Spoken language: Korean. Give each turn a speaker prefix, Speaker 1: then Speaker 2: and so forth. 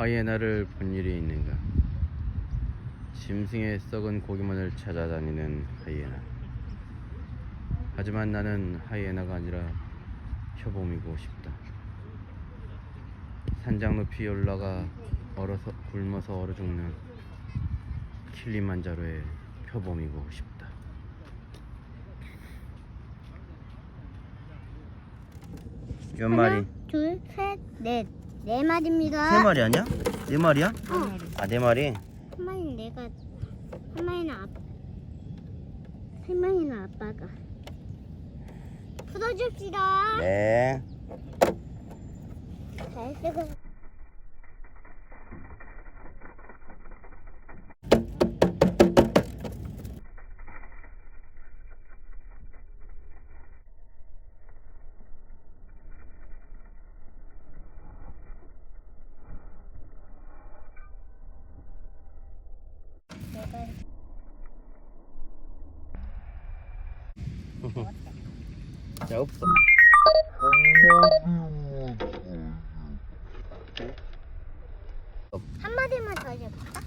Speaker 1: 하이에나를 본 일이 있는가? 짐승의 썩은 고기만을 찾아다니는 하이에나. 하지만 나는 하이에나가 아니라 표범이고 싶다. 산장 높이 올라가 얼어서 굶어서 얼어 죽는 킬리만자로의 표범이고 싶다. 몇 마리?
Speaker 2: 하나, 둘, 셋, 넷. 네 마리입니다.
Speaker 1: 세 마리 아니야? 네 마리야?
Speaker 2: 어.
Speaker 1: 아, 네 마리.
Speaker 2: 한 마리는 내가, 한 마리는 아빠, 세 마리는 아빠가. 풀어줍시다.
Speaker 1: 네.
Speaker 2: 잘 쓰고.
Speaker 1: 자, 없어.
Speaker 2: 한 마리만 더 해볼까?